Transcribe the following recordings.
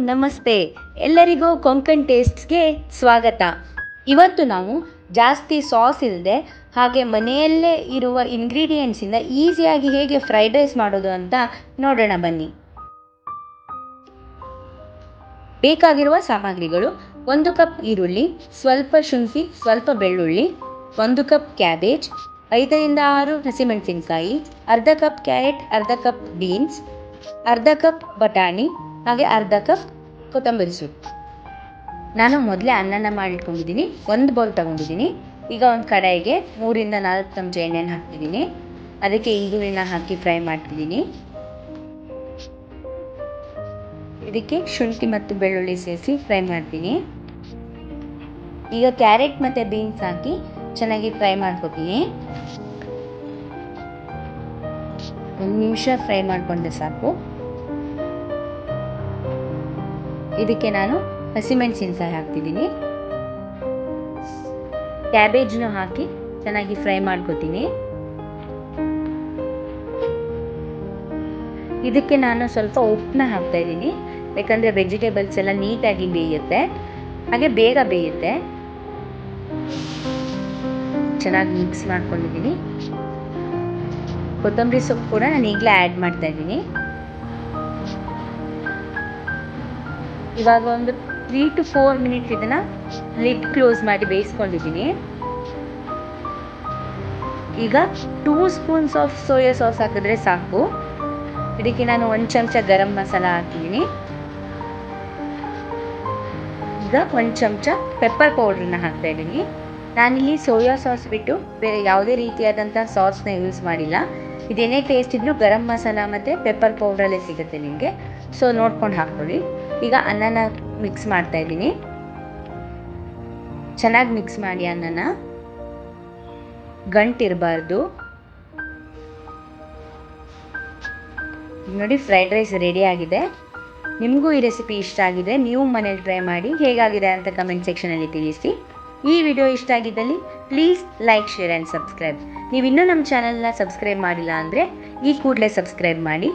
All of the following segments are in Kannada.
ನಮಸ್ತೆ. ಎಲ್ಲರಿಗೂ ಕೊಂಕಣ್ ಟೇಸ್ಟ್ಸ್ಗೆ ಸ್ವಾಗತ. ಇವತ್ತು ನಾವು ಜಾಸ್ತಿ ಸಾಸ್ ಇಲ್ಲದೆ ಹಾಗೆ ಮನೆಯಲ್ಲೇ ಇರುವ ಇಂಗ್ರೀಡಿಯೆಂಟ್ಸಿಂದ ಈಸಿಯಾಗಿ ಹೇಗೆ ಫ್ರೈಡ್ ರೈಸ್ ಮಾಡೋದು ಅಂತ ನೋಡೋಣ ಬನ್ನಿ. ಬೇಕಾಗಿರುವ ಸಾಮಗ್ರಿಗಳು ಒಂದು ಕಪ್ ಈರುಳ್ಳಿ, ಸ್ವಲ್ಪ ಶುಂಠಿ, ಸ್ವಲ್ಪ ಬೆಳ್ಳುಳ್ಳಿ, ಒಂದು ಕಪ್ ಕ್ಯಾಬೇಜ್ ಐದರಿಂದ ಆರು ಹಸಿಮೆಣಸಿನಕಾಯಿ, ಅರ್ಧ ಕಪ್ ಕ್ಯಾರೆಟ್ ಅರ್ಧ ಕಪ್ ಬೀನ್ಸ್ ಅರ್ಧ ಕಪ್ ಬಟಾಣಿ ಹಾಗೆ ಅರ್ಧ ಕಪ್ ಕೊತ್ತಂಬರಿ ಸೊಪ್ಪು. ನಾನು ಮೊದಲೇ ಅನ್ನನ ಮಾಡಿಟ್ಕೊಂಡಿದ್ದೀನಿ, ಒಂದು ಬೌಲ್ ತಗೊಂಡಿದ್ದೀನಿ. ಈಗ ಒಂದು ಕಡಾಯಿಗೆ ಮೂರಿಂದ ನಾಲ್ಕು ಚಮಚ ಎಣ್ಣೆನ ಹಾಕ್ತಿದ್ದೀನಿ. ಅದಕ್ಕೆ ಈರುಳ್ಳಿನ ಹಾಕಿ ಫ್ರೈ ಮಾಡ್ತಿದ್ದೀನಿ. ಇದಕ್ಕೆ ಶುಂಠಿ ಮತ್ತು ಬೆಳ್ಳುಳ್ಳಿ ಸೇರಿಸಿ ಫ್ರೈ ಮಾಡ್ತೀನಿ. ಈಗ ಕ್ಯಾರೆಟ್ ಮತ್ತು ಬೀನ್ಸ್ ಹಾಕಿ ಚೆನ್ನಾಗಿ ಫ್ರೈ ಮಾಡ್ಕೊತೀನಿ. ಒಂದು ನಿಮಿಷ ಫ್ರೈ ಮಾಡಿಕೊಂಡ್ರೆ ಸಾಕು. ಇದಕ್ಕೆ ನಾನು ಹಸಿಮೆಣಸಿನಕಾಯಿ ಹಾಕ್ತಿದ್ದೀನಿ. ಕ್ಯಾಬೇಜ್ನು ಹಾಕಿ ಚೆನ್ನಾಗಿ ಫ್ರೈ ಮಾಡ್ಕೊತೀನಿ. ಇದಕ್ಕೆ ನಾನು ಸ್ವಲ್ಪ ಉಪ್ಪನ್ನ ಹಾಕ್ತಾ ಇದ್ದೀನಿ. ಯಾಕಂದರೆ ವೆಜಿಟೇಬಲ್ಸ್ ಎಲ್ಲ ನೀಟಾಗಿ ಬೇಯುತ್ತೆ. ಹಾಗೆ ಬೇಗ ಬೇಯುತ್ತೆ. ಚೆನ್ನಾಗಿ ಮಿಕ್ಸ್ ಮಾಡ್ಕೊಂಡಿದ್ದೀನಿ. ಕೊತ್ತಂಬರಿ ಸೊಪ್ಪು ಕೂಡ ನಾನು ಈಗಲೇ ಆ್ಯಡ್ ಮಾಡ್ತಾ ಇವಾಗ ಒಂದು ತ್ರೀ ಟು ಫೋರ್ ಮಿನಿಟ್ಸ್ ಇದನ್ನು ಲಿಡ್ ಕ್ಲೋಸ್ ಮಾಡಿ ಬೇಯಿಸ್ಕೊಂಡಿದ್ದೀನಿ. ಈಗ two spoons of soya sauce ಹಾಕಿದ್ರೆ ಸಾಕು. ಇದಕ್ಕೆ ನಾನು ಒಂದು ಚಮಚ ಗರಂ ಮಸಾಲ ಹಾಕಿದ್ದೀನಿ. ಈಗ ಒಂದು ಚಮಚ ಪೆಪ್ಪರ್ ಪೌಡ್ರನ್ನ ಹಾಕ್ತಾ ಇದ್ದೀನಿ. ನಾನಿಲ್ಲಿ ಸೋಯಾ ಸಾಸ್ ಬಿಟ್ಟು ಬೇರೆ ಯಾವುದೇ ರೀತಿಯಾದಂಥ ಸಾಸ್ನ ಯೂಸ್ ಮಾಡಿಲ್ಲ. ಇದೇನೇ ಟೇಸ್ಟ್ ಇದ್ದರೂ ಗರಂ ಮಸಾಲ ಮತ್ತು ಪೆಪ್ಪರ್ ಪೌಡ್ರಲ್ಲೇ ಸಿಗುತ್ತೆ ನಿಮಗೆ. ಸೊ ನೋಡ್ಕೊಂಡು ಹಾಕ್ಕೊಳ್ಳಿ. ಈಗ ಅನ್ನನ ಮಿಕ್ಸ್ ಮಾಡ್ತಾ ಇದ್ದೀನಿ. ಚೆನ್ನಾಗಿ ಮಿಕ್ಸ್ ಮಾಡಿ ಅನ್ನನ. ಗಂಟಿರಬಾರ್ದು ನೋಡಿ ಫ್ರೈಡ್ ರೈಸ್ ರೆಡಿ ಆಗಿದೆ. ನಿಮಗೂ ಈ ರೆಸಿಪಿ ಇಷ್ಟ ಆಗಿದೆ, ನೀವು ಮನೇಲಿ ಟ್ರೈ ಮಾಡಿ ಹೇಗಾಗಿದೆ ಅಂತ ಕಮೆಂಟ್ ಸೆಕ್ಷನಲ್ಲಿ ತಿಳಿಸಿ. ಈ ವಿಡಿಯೋ ಇಷ್ಟ ಆಗಿದ್ದಲ್ಲಿ please like share and subscribe ನೀವು ಇನ್ನೂ ನಮ್ಮ ಚಾನಲ್ನ ಸಬ್ಸ್ಕ್ರೈಬ್ ಮಾಡಿಲ್ಲ ಅಂದರೆ ಈ ಕೂಡಲೇ ಸಬ್ಸ್ಕ್ರೈಬ್ ಮಾಡಿ.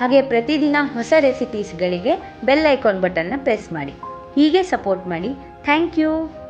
ಹಾಗೆ ಪ್ರತಿದಿನ ಹೊಸ ರೆಸಿಪೀಸ್ಗಳಿಗೆ ಬೆಲ್ ಐಕಾನ್ ಬಟನ್ನ ಪ್ರೆಸ್ ಮಾಡಿ. ಹೀಗೆ ಸಪೋರ್ಟ್ ಮಾಡಿ. Thank you